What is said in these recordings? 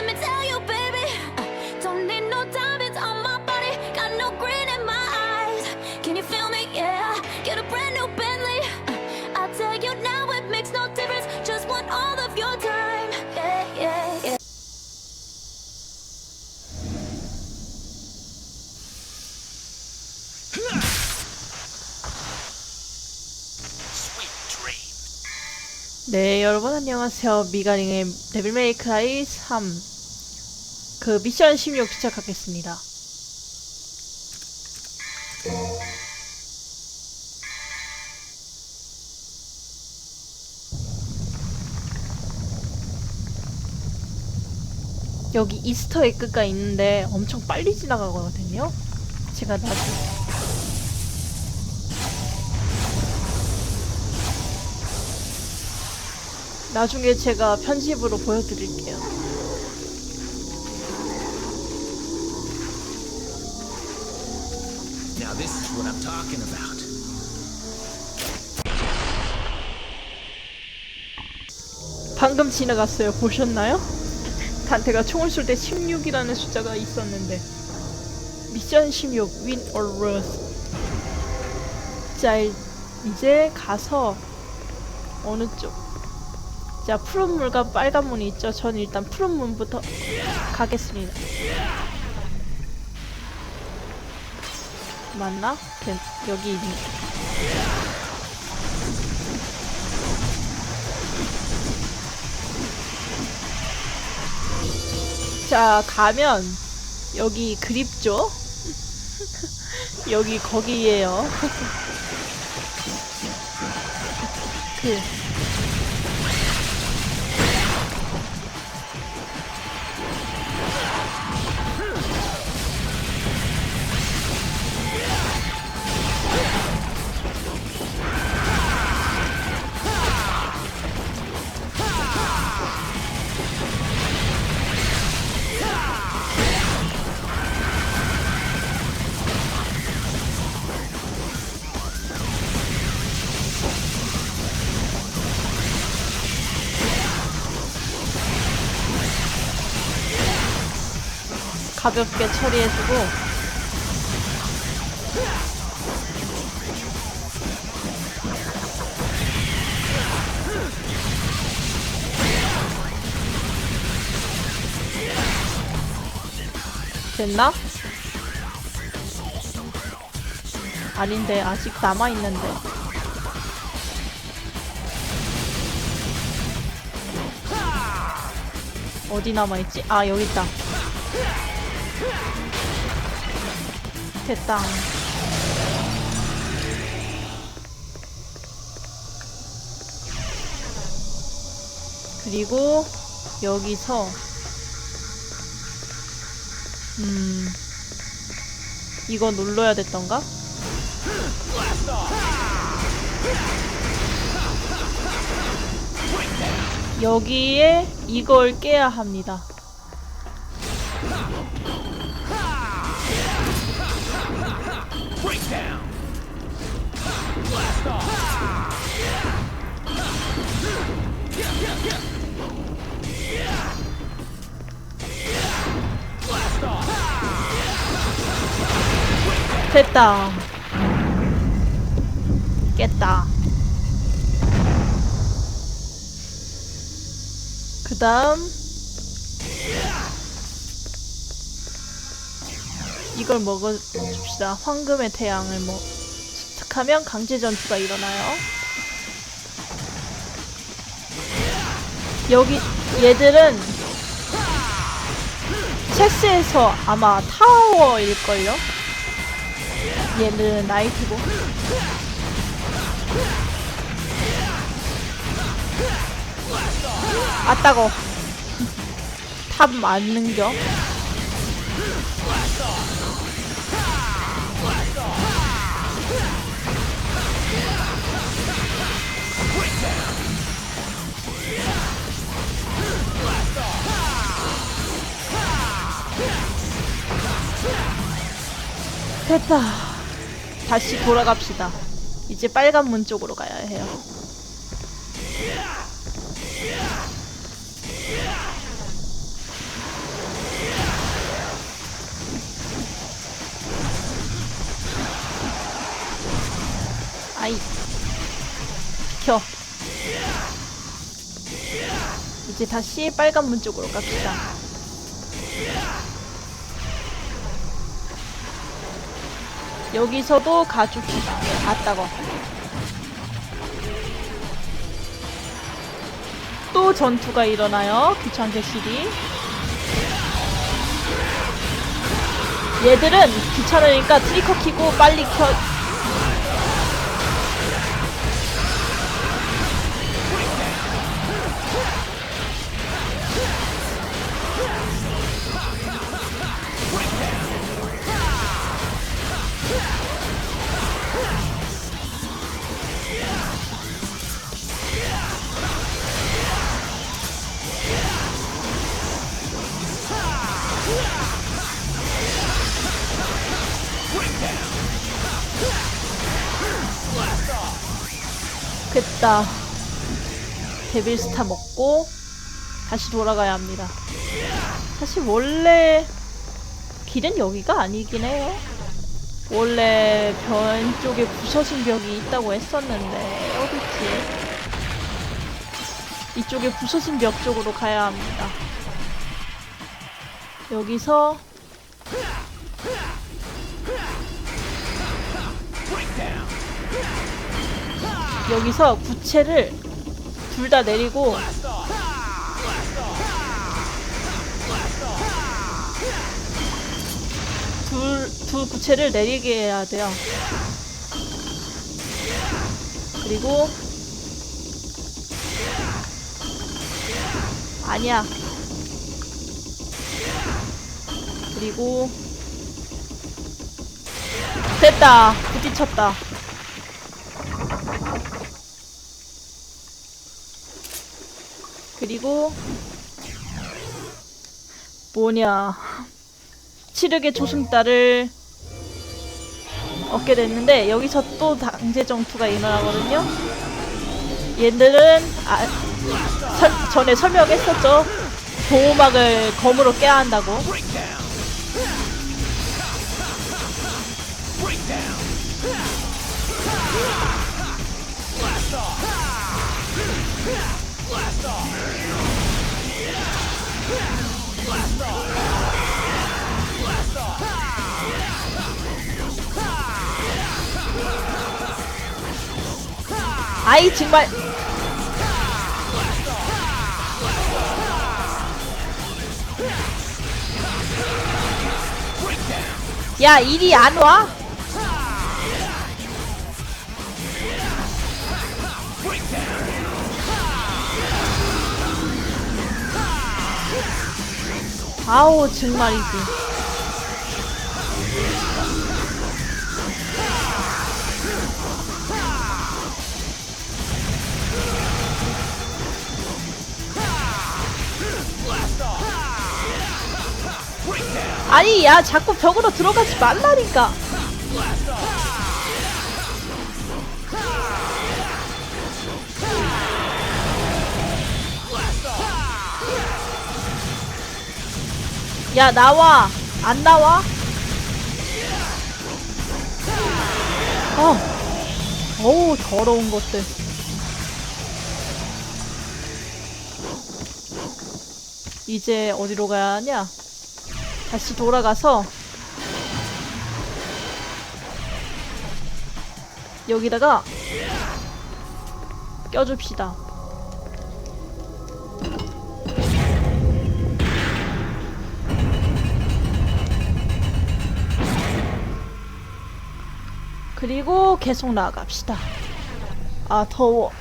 Let me tell you, baby. uh, Don't need no diamonds on my body. Got no grin in my eyes. Can you feel me? Yeah. Get a brand new Bentley. Uh, I'll tell you now, it makes no difference. Just want all of your time. Yeah, yeah, yeah. 네, 여러분 안녕하세요. 미가링의 데빌 메이크라이 3. 그 미션 16 시작하겠습니다. 여기 이스터 에그가 있는데 엄청 빨리 지나가거든요. 제가 나중에 나중에 제가 편집으로 보여드릴게요. What I'm talking about. 방금 지나갔어요. 보셨나요? 단테가 총을 쏠 때 16이라는 숫자가 있었는데 미션 16 Win or Lose 자 이- 이제 가서 어느 쪽? 자 푸른 문과 빨간 문이 있죠. 전 일단 푸른 문부터 가겠습니다. 맞나? 된- 여기 있네. 자, 가면 여기 그립죠? 여기 거기에요. 그 가볍게 처리해주고 됐나? 아닌데 아직 남아있는데 어디 남아있지? 아 여기 있다 됐다. 그리고 여기서 음 이거 눌러야 됐던가? 여기에 이걸 깨야 합니다. Breakdown. 됐다. 깼다. 그 다음 이걸 먹어줍시다. 황금의 태양을 뭐 습득하면 강제 전투가 일어나요. 여기 얘들은 체스에서 아마 타워일걸요? 얘는 나이트고 아따고 탑 맞는겨 됐다. 다시 돌아갑시다. 이제 빨간 문 쪽으로 가야 해요. 아이 켜. 이제 다시 빨간 문 쪽으로 갑시다 여기서도 가줍시다 아따거 또 전투가 일어나요 귀찮게 시리. 얘들은 귀찮으니까 트리커 키고 빨리 켜 됐다. 데빌스타 먹고 다시 돌아가야 합니다. 사실 원래 길은 여기가 아니긴 해요. 원래 변 쪽에 부서진 벽이 있다고 했었는데 어딨지? 이쪽에 부서진 벽 쪽으로 가야 합니다. 여기서 여기서 구체를 둘 다 내리고 둘, 두 구체를 내리게 해야 돼요. 그리고 아니야. 그리고 됐다. 부딪혔다. 그리고 뭐냐 치르게 조승달을 얻게 됐는데 여기서 또 강제 전투가 일어나거든요. 얘들은 아, 설- 전에 설명했었죠. 보호막을 검으로 깨야 한다고. 아이 정말 야 일이 안 와? 아우 정말이지 야 자꾸 벽으로 들어가지 말라니까 야 나와 안 나와? 어 어우 더러운 것들 이제 어디로 가야 하냐? 다시 돌아가서 여기다가 껴줍시다. 그리고 계속 나아갑시다. 아 더워.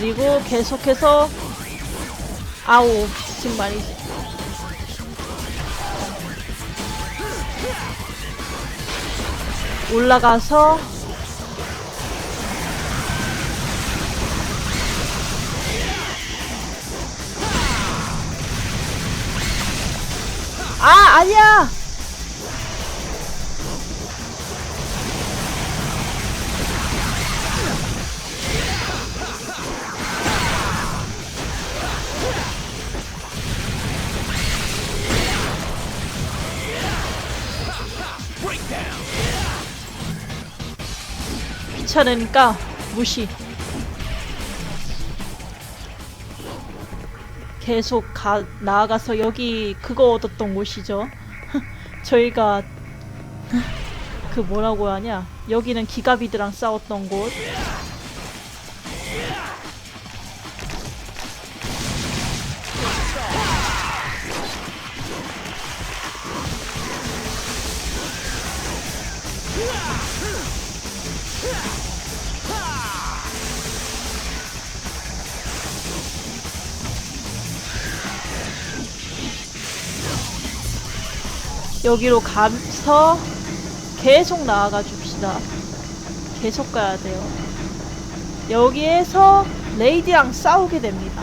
그리고 계속해서 아오 지금 말이지 올라가서 아 아니야 귀찮으니까 무시. 계속 가, 나아가서 여기 그거 얻었던 곳이죠. 저희가 그 뭐라고 하냐? 여기는 기가비드랑 싸웠던 곳 여기로 가서 계속 나아가 줍시다. 계속 가야 돼요. 여기에서 레이디랑 싸우게 됩니다.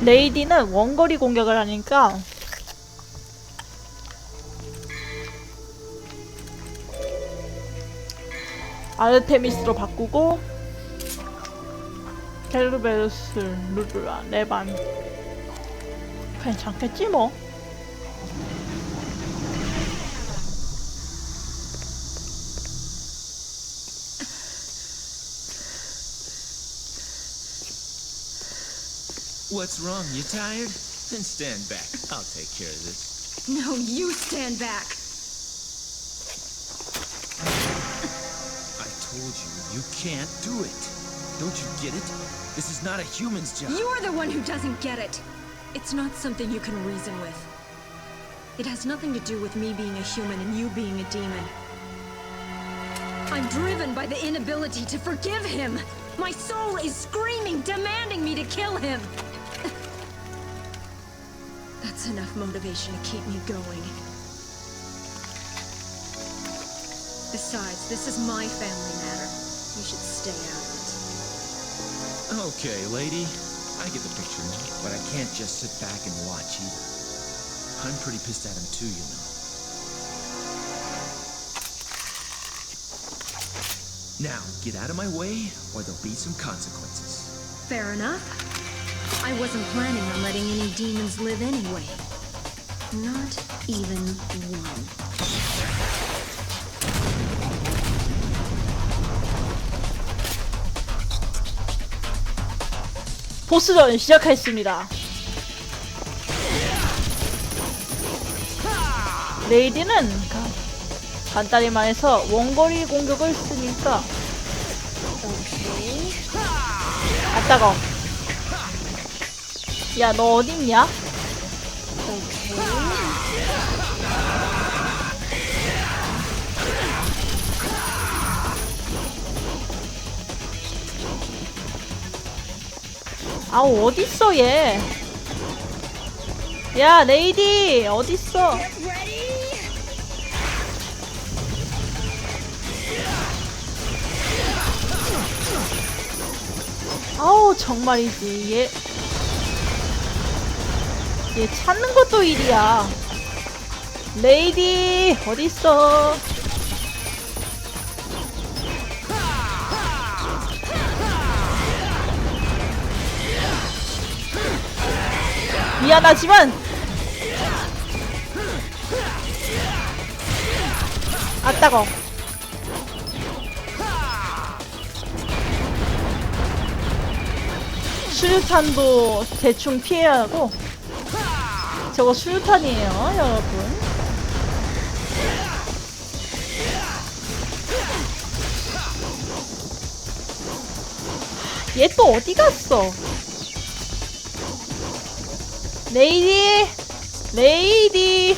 레이디는 원거리 공격을 하니까 아르테미스로 바꾸고 켈르베르스, 루르라, 레반 괜찮겠지 뭐. What's wrong? You tired? Then stand back. I'll take care of this. No, you stand back. I told you, you can't do it. Don't you get it? This is not a human's job. You're the one who doesn't get it. It's not something you can reason with. It has nothing to do with me being a human and you being a demon. I'm driven by the inability to forgive him. My soul is screaming, demanding me to kill him. That's enough motivation to keep me going. Besides, this is my family matter. You should stay out of it. Okay, lady. I get the picture, now, but I can't just sit back and watch either. I'm pretty pissed at him too, you know. Now, get out of my way, or there'll be some consequences. Fair enough. I wasn't planning on letting any demons live anyway. Not even one. 보스전 시작하겠습니다. 레이디는 가- 간단히 말해서 원거리 공격을 쓰니까 아 따가워 야 너 어딨냐? 아우 어딨어 얘? 야 레이디 어딨어? 아우 정말이지 얘. 얘 찾는 것도 일이야. 레이디 어딨어? 미안하지만 아 따가워 수류탄도 대충 피해야 하고 저거 수류탄이에요 여러분. 얘 또 어디 갔어? 레이디! 레이디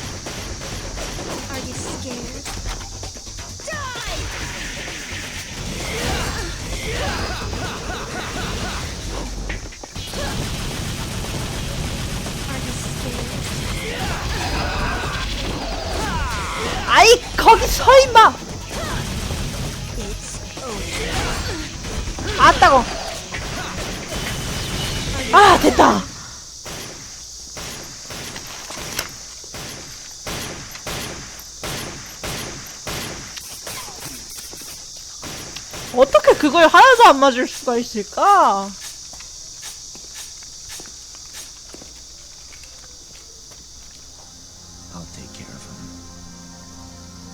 서 임마! 아따고 아 됐다. 어떻게 그걸 하나도 안 맞을 수가 있을까?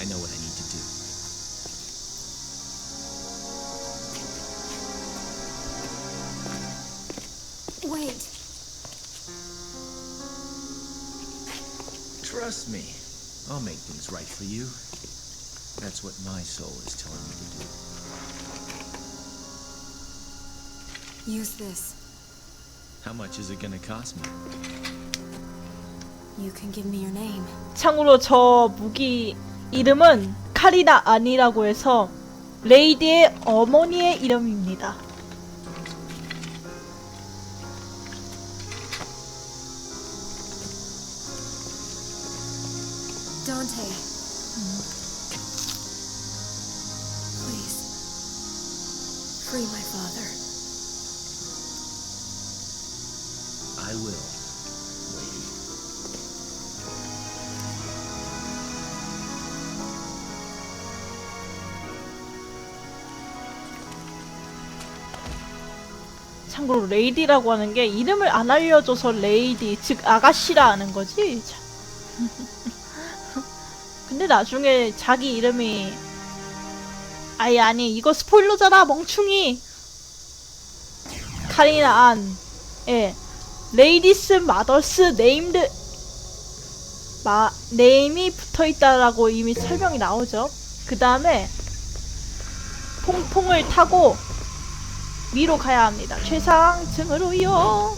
I know what I need to do. Wait. Trust me, I'll make things right for you. That's what my soul is telling me to do. Use this. How much is it gonna cost me? You can give me your name. 참고로 저 무기 이름은 카리나 아니라고 해서 레이디의 어머니의 이름입니다. Dante. Please. Free my 참고로 레이디라고 하는 게 이름을 안 알려줘서 레이디 즉 아가씨라 하는 거지. 참. 근데 나중에 자기 이름이 아니 아니 이거 스포일러잖아 멍충이. 카리나 안. 예. 레이디스 마더스 네임드 마 네임이 붙어 있다라고 이미 설명이 나오죠. 그 다음에 통통을 타고 위로 가야 합니다. 최상층으로요.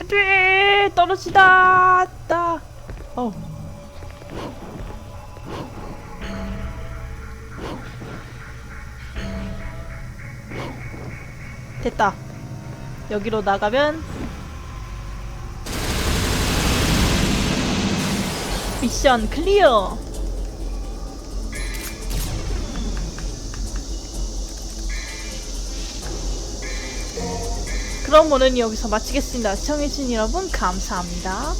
안돼 떨어지다. 따. 어. 됐다. 여기로 나가면 미션 클리어. 그럼 오늘 여기서 마치겠습니다. 시청해주신 여러분 감사합니다.